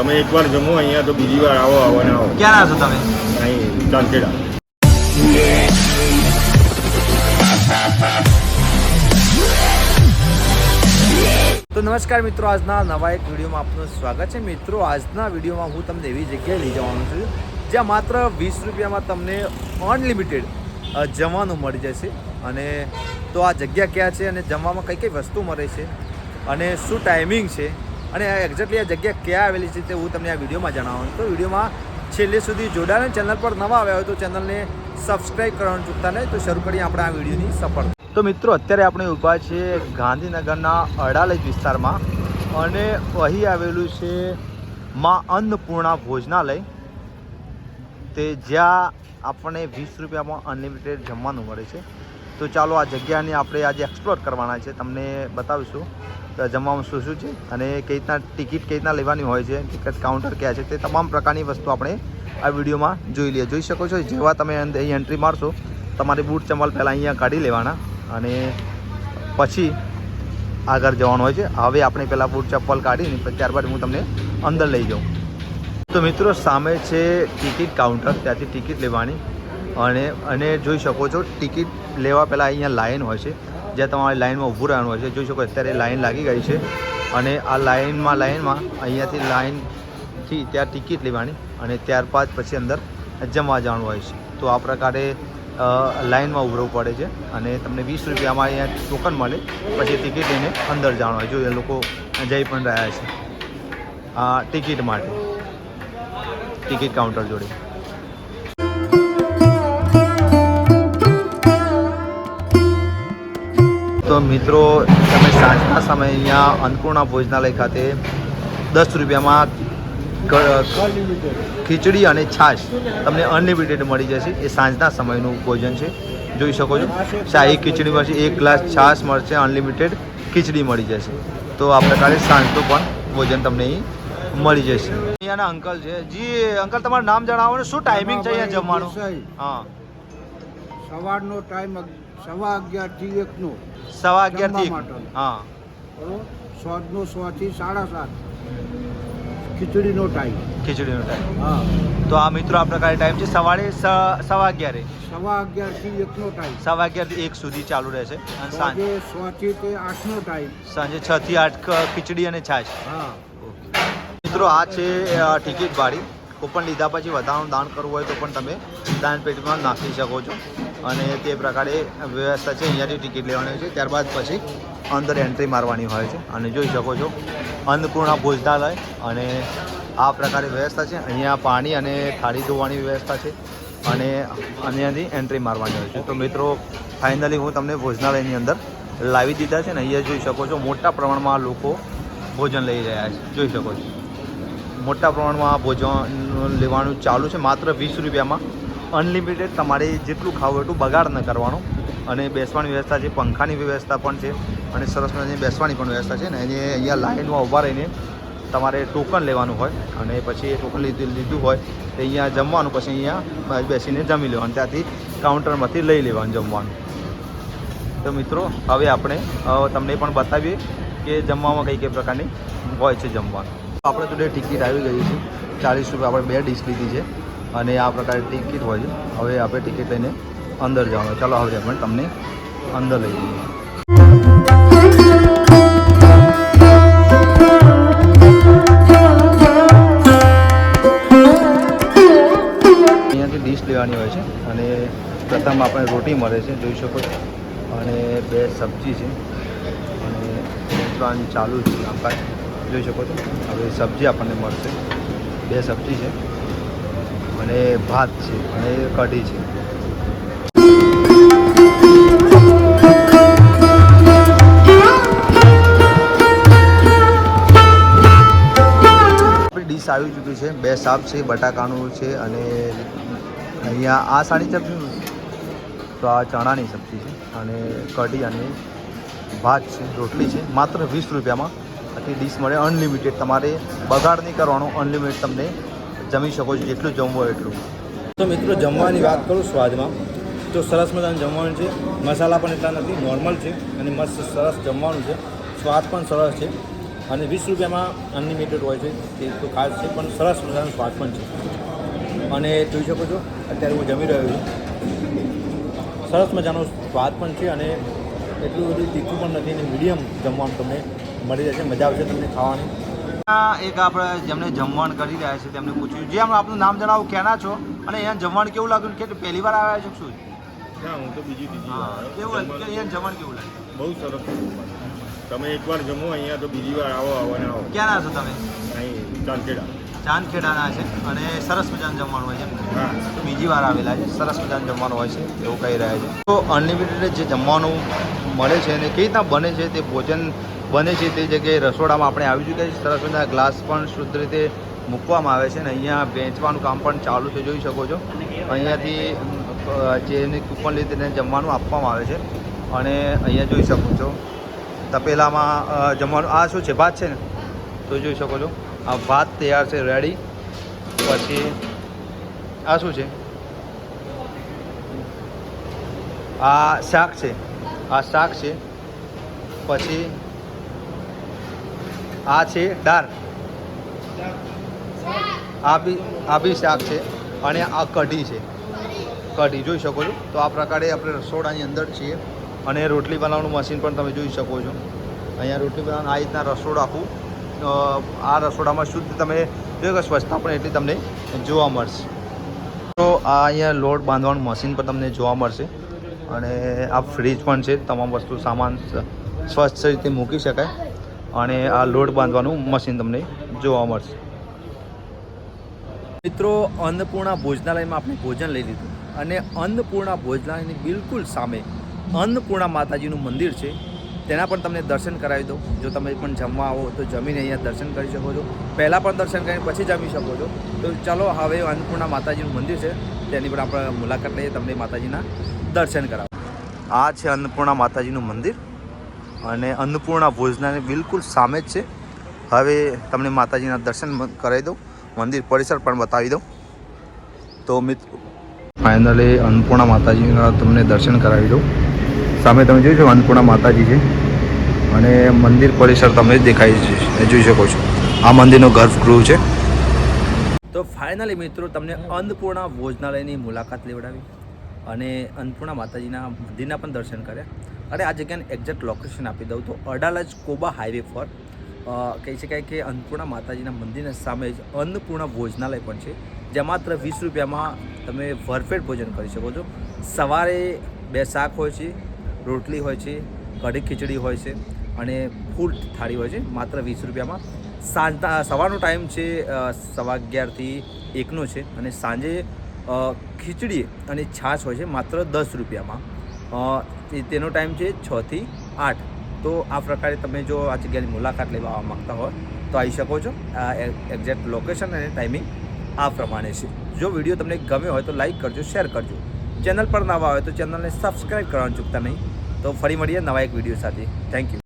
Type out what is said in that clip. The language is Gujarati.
તમે એકવાર જમો અહીંયા તો બીજી વાર આવો આવો ને આવો. ક્યાં આવશો છો તમે? અહીં ચાંચેડા તો નમસ્કાર મિત્રો આજના નવા એક વિડીયોમાં આપનું સ્વાગત છે. મિત્રો આજના વિડીયોમાં હું તમને એવી જગ્યાએ લઈ જવાનો છું જ્યાં માત્ર વીસ રૂપિયામાં તમને અનલિમિટેડ જમવાનું મળી જશે. અને તો આ જગ્યા ક્યાં છે અને જમવામાં કઈ કઈ વસ્તુ મળે છે અને શું ટાઈમિંગ છે? અને એક્ઝેક્ટલી આ જગ્યા ક્યાં આવેલી છે તે હું તમને આ વિડીયોમાં જણાવવાનું તો વિડીયોમાં છેલ્લે સુધી જોડાને ચેનલ પર નવા આવ્યા હોય તો ચેનલને સબસ્ક્રાઈબ કરવાનું ચૂકતા નહીં. તો શરૂ કરીએ આપણે આ વિડીયોની સફળ. તો મિત્રો, અત્યારે આપણે ઊભા છીએ ગાંધીનગરના અડાલજ વિસ્તારમાં અને અહીં આવેલું છે માં અન્નપૂર્ણા ભોજનાલય. તે જ્યાં આપણને વીસ રૂપિયામાં અનલિમિટેડ જમવાનું મળે છે. તો ચાલો આ જગ્યાને આપણે આજે એક્સપ્લોર કરવાના છે. તમને બતાવીશું. જમવામાં શું શું છે અને કઈ રીતના ટિકિટ કઈ રીતના લેવાની હોય છે, ટિકિટ કાઉન્ટર ક્યાં છે, તે તમામ પ્રકારની વસ્તુ આપણે આ વિડીયોમાં જોઈ લઈએ જોઈ શકો છો. જેવા તમે અહીં એન્ટ્રી મારશો, તમારી બૂટ ચંપલ પહેલાં અહીંયા કાઢી લેવાના અને પછી આગળ જવાનું હોય છે. હવે આપણે પહેલાં બૂટ ચપ્પલ કાઢીને ત્યારબાદ હું તમને અંદર લઈ જાઉં. તો મિત્રો, સામે છે ટિકિટ કાઉન્ટર, ત્યાંથી ટિકિટ લેવાની અને અને જોઈ શકો છો, ટિકિટ લેવા પહેલાં અહીંયા લાઇન હોય છે. જ્યાં તમારે લાઇનમાં ઊભું રહેવાનું હોય છે. જોઈ શકો અત્યારે લાઈન લાગી ગઈ છે અને આ લાઇનમાં લાઇનમાં અહીંયાથી લાઇનથી ત્યાં ટિકિટ લેવાની અને ત્યારબાદ પછી અંદર જમવા જવાનું હોય છે. તો આ પ્રકારે લાઇનમાં ઉભરવું પડે છે અને તમને વીસ રૂપિયામાં અહીંયા ટોકન મળે. પછી ટિકિટ લઈને અંદર જવાનું હોય જો એ લોકો જઈ પણ રહ્યા છે. આ ટિકિટ માટે. ટિકિટ કાઉન્ટર જોડે. મિત્રો તમે સાંજના સમયે અહીંયા અન્નપૂર્ણા ભોજનાલય ખાતે દસ રૂપિયામાં ખીચડી અને છાશ તમને અનલિમિટેડ મળી જશે. એ સાંજના સમયનું ભોજન છે. જોઈ શકો છો. શાહી ખીચડી મળશે એક ગ્લાસ છાશ મળશે અનલિમિટેડ ખીચડી મળી જશે. તો આ પ્રકારે સાંજનું પણ ભોજન તમને અહીં મળી જશે. અહીંયાના અંકલ છે. જી અંકલ તમારું નામ જણાવો ને. શું ટાઈમિંગ છે અહીંયા જમવાનું? હા. સવારનો ટાઈમ સવા અગિયારથી એકનો. સવા અગિયારથી હા. બરોબર? નો સો થી સાડા સાત. ખીચડીનો ટાઈમ ખીચડીનો ટાઈમ હા. તો આ મિત્રો આ પ્રકારે ટાઈમ છે. સવારે સવા અગિયારે. સવા અગિયારથી એકનો ટાઈમ સવા અગિયારથી એક સુધી ચાલુ રહેશે. અને સાંજે. સો થી તે આઠનો ટાઈમ સાંજે છ થી આઠ ખીચડી અને છાશ. હા. મિત્રો આ છે ટિકિટ ભાડી કૂપન લીધા પછી વધારાનું દાન કરવું હોય તો પણ તમે દાન પેટીમાં નાખી શકો છો. અને તે પ્રકારે વ્યવસ્થા છે, અહીંયાથી ટિકિટ લેવાની હોય છે. ત્યારબાદ પછી અંદર એન્ટ્રી મારવાની હોય છે. અને જોઈ શકો છો, અન્નપૂર્ણા ભોજનાલય અને આ પ્રકારે વ્યવસ્થા છે. અહીંયા પાણી અને થાળી ધોવાની વ્યવસ્થા છે અને અહીંયાથી એન્ટ્રી મારવાની હોય છે. તો મિત્રો, ફાઇનલી હું તમને ભોજનાલયની અંદર લાવી દીધા છે ને, અહીંયા જોઈ શકો છો, મોટા પ્રમાણમાં લોકો ભોજન લઈ રહ્યા છે. જોઈ શકો છો. મોટા પ્રમાણમાં ભોજન લેવાનું ચાલુ છે, માત્ર વીસ રૂપિયામાં. અનલિમિટેડ તમારે જેટલું ખાવું એટલું બગાડ ન કરવાનો. અને બેસવાની વ્યવસ્થા છે, પંખાની વ્યવસ્થા પણ છે, અને સરસ મજાની બેસવાની પણ વ્યવસ્થા છે, ને એને અહીંયા લાઇનમાં ઊભા રહીને તમારે ટોકન લેવાનું હોય, અને પછી એ ટોકન લીધું લીધું હોય, તો અહીંયા જમવાનું, પછી અહીંયા બેસીને જમી લેવાનું, ત્યાંથી કાઉન્ટરમાંથી લઈ લેવાનું જમવાનું. તો મિત્રો, હવે આપણે તમને પણ બતાવીએ કે જમવામાં કઈ કઈ પ્રકારની હોય છે જમવાનું. આપણે જોડે ટિકિટ આવી ગઈ છે ચાલીસ રૂપિયા આપણે બે ડીશ લીધી છે અને આ પ્રકારે ટિકિટ હોય છે. હવે આપણે ટિકિટ લઈને અંદર જવાનું. ચાલો હવે આપણે તમને અંદર લઈ જઈએ. અહીંયાથી ડીશ લેવાની હોય છે અને પ્રથમ આપણે રોટી મળે છે, જોઈ શકો છો. અને બે સબ્જી છે. અને ચાલુ છે કામકાજ જોઈ શકો છો. હવે સબ્જી આપણને મળશે. બે સબ્જી છે. અને ભાત છે, અને કઢી છે. ડીશ આવી ચૂકી છે. બે શાક છે, બટાકાનું છે, અને અહીંયા આ સાડી સબ્જી તો આ ચણાની સબ્જી છે, અને કઢી અને ભાત છે, રોટલી છે, માત્ર વીસ રૂપિયામાં. આટલી ડીશ મળે. અનલિમિટેડ તમારે બગાડ નહીં કરવાનો. અનલિમિટેડ તમને જમી શકો છો. જેટલું જમવું હોય એટલું. તો મિત્રો, જમવાની વાત કરું સ્વાદમાં. તો સરસ મજાનું જમવાનું છે. મસાલા પણ એટલા નથી. નોર્મલ છે. અને મસ્ત સરસ જમવાનું છે. સ્વાદ પણ સરસ છે. અને વીસ રૂપિયામાં અનલિમિટેડ હોય છે. તે તો ખાસ છે, પણ સરસ મજાનો સ્વાદ પણ છે. અને જોઈ શકો છો, અત્યારે હું જમી રહ્યો છું. સરસ મજાનો સ્વાદ પણ છે અને એટલું બધું તીખું પણ નથી અને મીડિયમ જમવાનું તમને મળી જશે મજા આવશે તમને ખાવાની. એક આપણે જેમને જમવાણ કરી રહ્યા છે તેમને પૂછ્યું. જે આમ આપનું નામ જણાવો ક્યાંના છો? અને અહીંયા જમવાનું કેવું લાગ્યું? કે પહેલી વાર આવ્યા છો શું? ના હું તો બીજી બીજી કેવું લાગ્યું અહીંયા જમવાનું કેવું લાગ્યું? બહુ સરસ તમે એકવાર જમો અહીંયા તો બીજી વાર આવો આવો ને આવો. ક્યાંના છો તમે? અહીં ચાંદખેડા. ચાંદખેડાના છે. અને સરસ મજાનું જમવાનું હોય છે હા. તો બીજી વાર આવેલા છે. સરસ મજાનું જમવાનું હોય છે એવું કહી રહ્યા છે. તો અનલિમિટેડ જે જમવાનું મળે છે અને કેવી રીતના બને છે તે ભોજન બને છે તે જગ્યાએ રસોડામાં આપણે આવી ચૂક્યા છીએ. સરસ મજાના ગ્લાસ પણ શુદ્ધ રીતે મૂકવામાં આવે છે અને અહીંયા વેચવાનું કામ પણ ચાલુ છે જોઈ શકો છો. અહીંયાથી જેની કૂપન લીધી તેને જમવાનું આપવામાં આવે છે. અને અહીંયા જોઈ શકો છો તપેલામાં જમવાનું આ શું છે ભાત છે ને? તો જોઈ શકો છો આ ભાત તૈયાર છે રેડી પછી આ શું છે? આ શાક છે આ શાક છે. પછી આ છે દાળ આ બી આ બી શાક છે અને આ કઢી છે. કઢી, જોઈ શકો છો? તો આ પ્રકારે આપણે રસોડાની અંદર છીએ અને રોટલી બનાવવાનું મશીન પણ તમે જોઈ શકો છો. અહીંયા રોટલી બનાવવાનું આ રીતના રસોડું આખું આ રસોડામાં શુદ્ધ તમે જોયું કે સ્વચ્છતા પણ એટલી તમને જોવા મળશે. તો આ અહીંયા લોટ બાંધવાનું મશીન પણ તમને જોવા મળશે. અને આ ફ્રીજ પણ છે, તમામ વસ્તુ સામાન સ્વચ્છ રીતે મૂકી શકાય. અને આ લોટ બાંધવાનું મશીન તમને જોવા મળશે. મિત્રો અન્નપૂર્ણા ભોજનાલયમાં આપણે ભોજન લઈ લીધું અને અન્નપૂર્ણા ભોજનાલયની બિલકુલ સામે અન્નપૂર્ણા માતાજીનું મંદિર છે. તેના પણ તમને દર્શન કરાવી દઉં. જો તમે પણ જમવા આવો તો જમીને અહીંયા દર્શન કરી શકો છો. પહેલાં પણ દર્શન કરીને પછી જમી શકો છો. તો ચાલો હવે અન્નપૂર્ણા માતાજીનું મંદિર છે. તેની પણ આપણે મુલાકાત લઈએ તમને માતાજીના દર્શન કરાવો. આ છે અન્નપૂર્ણા માતાજીનું મંદિર. અને અન્નપૂર્ણા ભોજનાલય બિલકુલ સામે જ છે. હવે તમને માતાજીના દર્શન કરાવી દઉં. મંદિર પરિસર પણ બતાવી દઉં. તો મિત્રો ફાઇનલી અન્નપૂર્ણા માતાજીના તમને દર્શન કરાવી દઉં. સામે તમે જોઈ શકો અન્નપૂર્ણા માતાજી છે. અને મંદિર પરિસર તમે દેખાઈ જોઈ શકો છો. આ મંદિરનો ગર્ભગૃહ છે. તો ફાઇનલી મિત્રો, તમને અન્નપૂર્ણા ભોજનાલયની મુલાકાત લેવડાવી. અને અન્નપૂર્ણા માતાજીના મંદિરના પણ દર્શન કર્યા. અને આ જગ્યાને એક્ઝેક્ટ લોકેશન આપી દઉં તો અડાલજ કોબા હાઈવે પર કહી શકાય કે અન્નપૂર્ણા માતાજીના મંદિરના સામે જ અન્નપૂર્ણા ભોજનાલય પણ છે, જ્યાં માત્ર વીસ રૂપિયામાં તમે ભરપેટ ભોજન કરી શકો છો. સવારે બે શાક હોય છે, રોટલી હોય છે, કઢી ખીચડી હોય છે અને ફૂલ થાળી હોય છે, માત્ર વીસ રૂપિયામાં. સાંજના, સવારનો ટાઈમ છે સવા અગિયારથી એકનો છે અને સાંજે ખીચડી અને છાશ હોય છે, માત્ર દસ રૂપિયામાં. તેનો ટાઈમ છે છથી આઠ. તો આ પ્રકારે તમે જો આ જગ્યાની મુલાકાત લેવા આવવા માંગતા હોય, તો આવી શકો છો. આ એક્ઝેક્ટ લોકેશન અને ટાઈમિંગ આ પ્રમાણે છે. જો વીડિયો તમને ગમ્યો હોય તો લાઈક કરજો શેર કરજો. ચેનલ પર નવા હોય તો ચેનલને સબસ્ક્રાઈબ કરવાનું ચૂકતા નહીં. તો ફરી મળીએ નવા એક વીડિયો સાથે. Thank you